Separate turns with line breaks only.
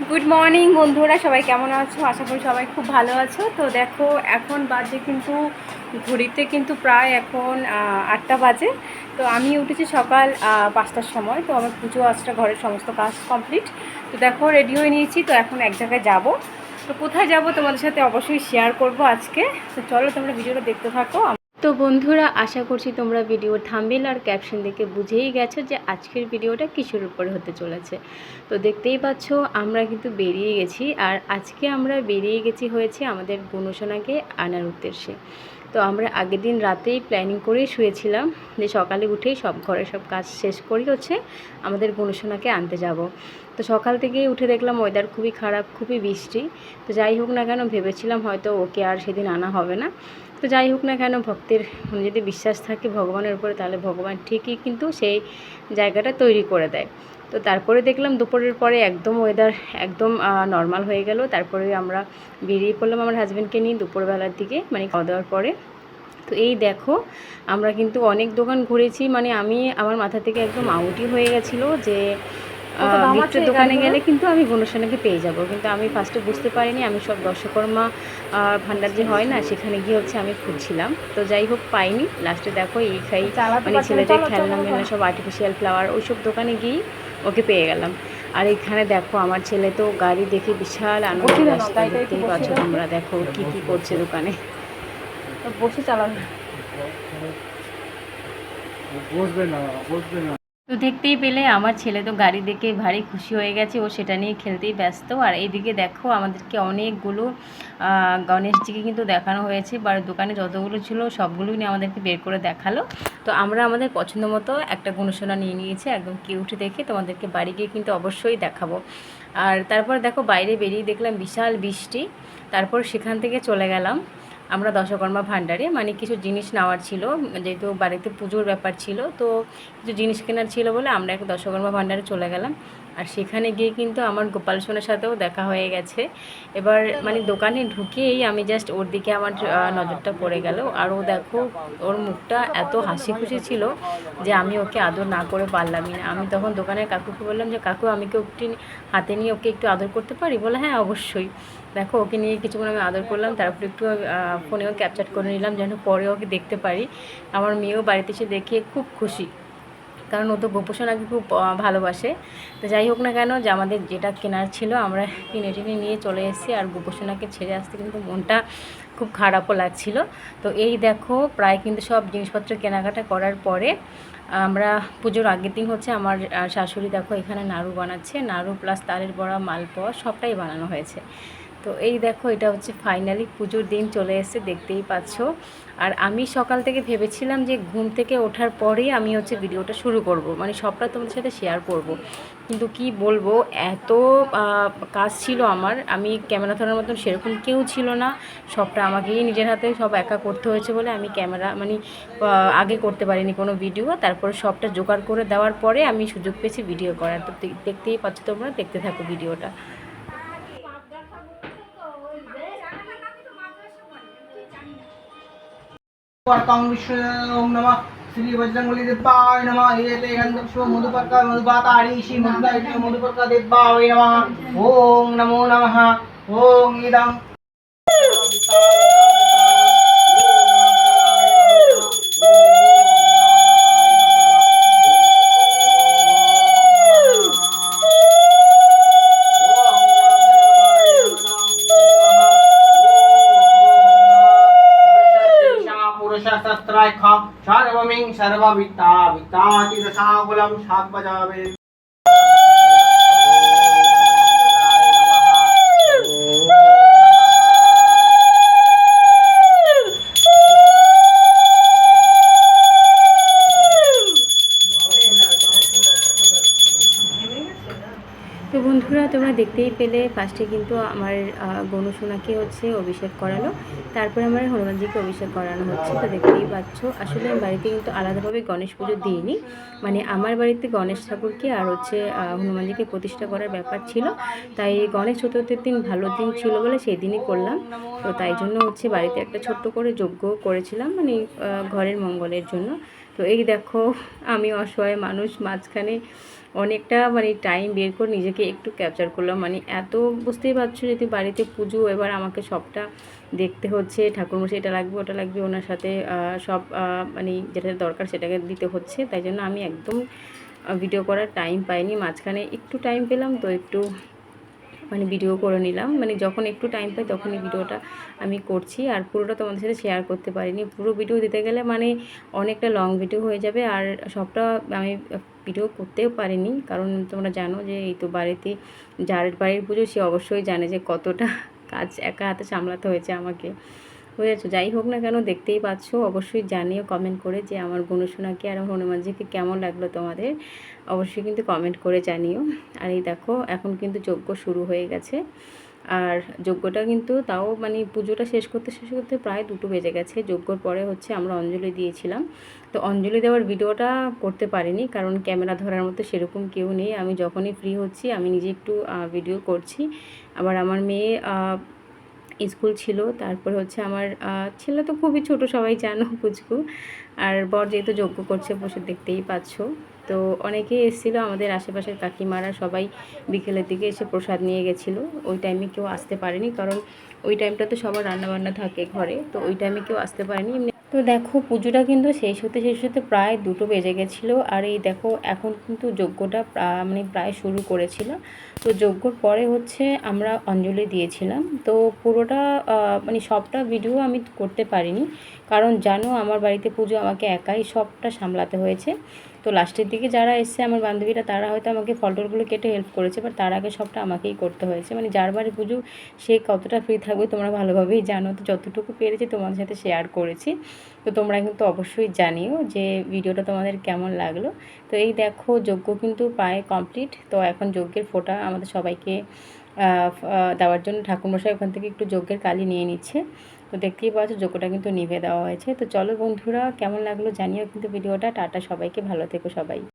Good morning বন্ধুরা, সবাই কেমন আছো? আশা করি সবাই খুব ভালো আছো। তো দেখো, এখন বাজে কিন্তু, ঘড়িতে কিন্তু প্রায় এখন আটটা বাজে। তো আমি উঠেছি সকাল পাঁচটার সময়। তো আমার পুজো আজটা ঘরের সমস্ত কাজ কমপ্লিট। তো দেখো রেডি হয়ে নিয়েছি। তো এখন এক জায়গায় যাব। তো কোথায় যাব তোমাদের সাথে অবশ্যই শেয়ার করব আজকে। তো চলো, তোমরা ভিডিওটা দেখতে থাকো। তো বন্ধুরা, আশা করছি তোমরা ভিডিও থাম্বেল আর ক্যাপশন দেখে বুঝেই গেছো যে আজকের ভিডিওটা কিসের উপরে হতে চলেছে। তো দেখতেই পাচ্ছ, আমরা কিন্তু বেরিয়ে গেছি আর আজকে আমরা বেরিয়ে গেছি হয়েছে আমাদের বনসোনাকে আনার উদ্দেশ্যে। তো আমরা আগের দিন রাতেই প্ল্যানিং করেই শুয়েছিলাম যে সকালে উঠেই সব ঘরে সব কাজ শেষ করেই হচ্ছে আমাদের বনসোনাকে আনতে যাব। তো সকাল থেকেই উঠে দেখলাম ওয়েদার খুবই খারাপ, খুবই বৃষ্টি। তো যাই হোক না কেন ভেবেছিলাম হয়তো ওকে আর সেদিন আনা হবে না। তো যাই হোক না কেন, ভক্তের যদি বিশ্বাস থাকে ভগবানের উপরে, তাহলে ভগবান ঠিকই কিন্তু সেই জায়গাটা তৈরি করে দেয়। তো তারপরে দেখলাম দুপুরের পরে একদম ওয়েদার একদম নর্মাল হয়ে গেল। তারপরে আমরা বেরিয়ে পড়লাম আমার হাজব্যান্ডকে নিয়ে দুপুরবেলার দিকে মানে খাওয়া দাওয়ার পরে। তো এই দেখো, আমরা কিন্তু অনেক দোকান ঘুরেছি। মানে আমি আমার মাথা থেকে একদম আউটই হয়ে গেছিল যে গিফটের দোকানে গেলে কিন্তু আমি বনসানাকে পেয়ে যাব কিন্তু আমি ফার্স্টে বুঝতে পারিনি আমি সব দর্শকর্মা আহ, ভাণ্ডার যে হয় না সেখানে গিয়ে হচ্ছে আমি খুঁজছিলাম। তো যাই হোক পাইনি। লাস্টে দেখো এই খাই মানে ছেলেদের খেলনা মেলনা সব আর্টিফিশিয়াল ফ্লাওয়ার ওইসব দোকানে গিয়েই ওকে পেয়ে গেলাম। আর এখানে দেখো আমার ছেলে তো গাড়ি দেখে বিশাল আনন্দ ব্যস্ত দেখতেই পাচ্ছ তোমরা দেখো কি কি করছে দোকানে।
বসে চালানো
বসবে না বসবে না।
তো দেখতেই পেলে আমার ছেলে তো গাড়ি দেখে ভারী খুশি হয়ে গেছে। ও সেটা নিয়ে খেলতেই ব্যস্ত। আর এইদিকে দেখো আমাদেরকে অনেকগুলো গণেশজিকে কিন্তু দেখানো হয়েছে। বা দোকানে যতগুলো ছিল সবগুলোই নিয়ে আমাদেরকে বের করে দেখাল। তো আমরা আমাদের পছন্দ মতো একটা গুণসোনা নিয়ে নিয়েছি একদম কিউট দেখে। তোমাদেরকে বাড়ি গিয়ে কিন্তু অবশ্যই দেখাবো। আর তারপর দেখো বাইরে বেরিয়ে দেখলাম বিশাল বৃষ্টি। তারপর সেখান থেকে চলে গেলাম। আমরা দশকর্মা ভাণ্ডারে মানে কিছু জিনিস নেওয়ার ছিল, যেহেতু বাড়িতে পুজোর ব্যাপার ছিল, তো কিছু জিনিস কেনার ছিল বলে আমরা একটা দশকর্মা ভাণ্ডারে চলে গেলাম। আর সেখানে গিয়ে কিন্তু আমার গোপাল সোনার সাথেও দেখা হয়ে গেছে। এবার মানে দোকানে ঢুকেই আমি জাস্ট ওর দিকে আমার নজরটা পড়ে গেল। আর ও দেখো, ওর মুখটা এত হাসি খুশি ছিল যে আমি ওকে আদর না করে পারলামই না। আমি তখন দোকানের কাকুকে বললাম যে, কাকু, আমি কি ওকে হাতে নিয়ে ওকে একটু আদর করতে পারি? বলে হ্যাঁ অবশ্যই। দেখো, ওকে নিয়ে কিছুক্ষণ আমি আদর করলাম, তারপরে একটু ফোনেও ক্যাপচার করে নিলাম, যেন পরে ওকে দেখতে পারি। আমার মেয়েও বাড়িতে এসে দেখে খুব খুশি। কারণ ও তো গোপোষণাকে খুব ভালোবাসে। তো যাই হোক না কেন, যে আমাদের যেটা কেনার ছিল, আমরা কিনে টিনে নিয়ে চলে এসেছি। আর গোপোষণাকে ছেড়ে আসতে কিন্তু মনটা খুব খারাপও লাগছিল। তো এই দেখো, প্রায় কিন্তু সব জিনিসপত্র কেনাকাটা করার পরে, আমরা পুজোর আগের দিন হচ্ছে আমার শাশুড়ি দেখো এখানে নাড়ু বানাচ্ছে। নাড়ু প্লাস তালের বড়া, মালপোয়া সবটাই বানানো হয়েছে। তো এই দেখো, এটা হচ্ছে ফাইনালি পুজোর দিন চলে এসেছে, দেখতেই পাচ্ছ। আর আমি সকাল থেকে ভেবেছিলাম যে ঘুম থেকে ওঠার পরেই আমি হচ্ছে ভিডিওটা শুরু করব মানে সবটা তোমাদের সাথে শেয়ার করব। কিন্তু কি বলব, এত কাজ ছিল আমার, আমি ক্যামেরা ধরার মতন সেরকম কেউ ছিল না। সবটা আমাকেই নিজের হাতে সব একা করতে হয়েছে বলে আমি ক্যামেরা মানে আগে করতে পারিনি কোনো ভিডিও তারপরে সবটা জোগাড় করে দেওয়ার পরে আমি সুযোগ পেয়েছি ভিডিও করার। তো দেখতেই পাচ্ছ তোমরা, দেখতে থাকো ভিডিওটা
অর্কং বিষ্ণু ওম নমঃ শ্রী বজরঙ্গলি দেব্বায় নমঃ এতে গন্ধম শিব মধুপর্কা মধুপাতারি শ্রী মধুদায়িনী মধুপর্কা দেব্বায় নমঃ ওম নমো নমঃ ওম ইদং পুরুষশস্ত্রায় খ সর্বমিং সর্ববিত্তা বিত্তাতি দশাকুলম শাক
বন্ধুরা তোমরা দেখতেই পেলে ফার্স্টে কিন্তু আমার আহ, গণসোনাকে হচ্ছে অভিষেক করালো। তারপরে আমার হনুমানজিকে অভিষেক করানো হচ্ছে তো দেখতেই পাচ্ছ। আসলে আমি বাড়িতে কিন্তু আলাদাভাবে গণেশ পুজো দিইনি। মানে আমার বাড়িতে গণেশ ঠাকুরকে আর হচ্ছে হনুমানজিকে প্রতিষ্ঠা করার ব্যাপার ছিল। তাই গণেশ চতুর্থীর দিন ভালো দিন ছিল বলে সেই দিনই করলাম। তো তাই জন্য হচ্ছে বাড়িতে একটা ছোট্ট করে যজ্ঞ করেছিলাম মানে ঘরের মঙ্গলের জন্য। তো এই দেখো, আমি অসহায় মানুষ, মাঝখানে অনেকটা মানে টাইম বের করে নিজেকে একটু ক্যাপচার করলাম। মানে এত বুঝতেই পারছ যদি বাড়িতে পুজো, এবার আমাকে সবটা দেখতে হচ্ছে ঠাকুরমশাই এটা লাগবে, ওটা লাগবে, ওনার সাথে সব মানে যেটা দরকার সেটাকে দিতে হচ্ছে। তাই জন্য আমি একদম ভিডিও করার টাইম পাইনি। মাঝখানে একটু টাইম পেলাম তো একটু মানে ভিডিও করে নিলাম। মানে যখন একটু টাইম পাই তখনই ভিডিওটা আমি করছি। আর পুরোটা তোমাদের সাথে শেয়ার করতে পারিনি। পুরো ভিডিও দিতে গেলে মানে অনেকটা লং ভিডিও হয়ে যাবে। আর সবটা আমি ভিডিও করতেও পারিনি। কারণ তোমরা জানো যে এই তো বাড়িতে যার বাড়ির পুজো সে অবশ্যই জানে যে কতটা কাজ একা হাতে সামলাতে হয়েছে আমাকে। বুঝেছ যাই হোক না কেন দেখতেই পাচ্ছ, অবশ্যই জানিও কমেন্ট করে যে আমার গণশোনাকে আর হনুমানজিকে কেমন লাগল তোমাদের। অবশ্যই কিন্তু কমেন্ট করে জানিও। আর এই দেখো, এখন কিন্তু যজ্ঞ শুরু হয়ে গেছে। আর যজ্ঞটা কিন্তু তাও মানে পুজোটা শেষ করতে শেষ করতে প্রায় দুটো বেজে গেছে। যজ্ঞর পরে হচ্ছে আমরা অঞ্জলি দিয়েছিলাম। তো অঞ্জলি দেওয়ার ভিডিওটা করতে পারিনি, কারণ ক্যামেরা ধরার মতো সেরকম কেউ নেই। আমি যখনই ফ্রি হচ্ছি, আমি নিজে একটু ভিডিও করছি। আবার আমার মেয়ে স্কুল ছিল। তারপর হচ্ছে আমার ছেলে তো খুবই ছোট, সবাই জানো পুচকু। আর বর যেহেতু যজ্ঞ করছে, বসে দেখতেই পাচ্ছ। তো অনেকেই এসেছিল আমাদের আশেপাশের কাকিমারা, সবাই বিকেলের দিকে এসে প্রসাদ নিয়ে গেছিল। ওই টাইমে কেউ আসতে পারেনি, কারণ ওই টাইমটা তো সবার রান্নাবান্না থাকে ঘরে। তো ওই টাইমে কেউ আসতে পারেনি। তো দেখো পুজোটা কিন্তু শেষ হতে শেষ হতে প্রায় দুটো বেজে গেছিল। আর এই দেখো এখন কিন্তু যজ্ঞটা মানে প্রায় শুরু করেছিল। তো যজ্ঞর পরে হচ্ছে আমরা অঞ্জলি দিয়েছিলাম। তো পুরোটা মানে সবটা ভিডিও আমি করতে পারিনি। কারণ জানো আমার বাড়িতে পুজো আমাকে একাই সবটা সামলাতে হয়েছে। তো লাস্টের দিকে যারা এসছে, আমার বান্ধবীরা, তারা হয়তো আমাকে ফটোগুলো কেটে হেল্প করেছে বাট তার আগে সবটা আমাকেই করতে হয়েছে। মানে যার বাড়ি পুজো সে কতটা ফ্রি থাকবে তোমরা ভালোভাবেই জানো। তো যতটুকু পেরেছি তোমাদের সাথে শেয়ার করেছি। তো তোমরা কিন্তু অবশ্যই জানিও যে ভিডিওটা তোমাদের কেমন লাগল। তো এই দেখো, যজ্ঞ কিন্তু প্রায় কমপ্লিট তো এখন যজ্ঞের ফোটা আমাদের সবাইকে দেওয়ার জন্য ঠাকুরমশাই ওখান থেকে একটু যজ্ঞের কালি নিয়ে নিচ্ছে। তো দেখতেই পাচ্ছ যোগ্যটা কিন্তু নিভে দেওয়া হয়েছে। তো চলো বন্ধুরা, কেমন লাগল জানিও কিন্তু ভিডিওটা। টাটা সবাইকে, ভালো থেকো সবাই।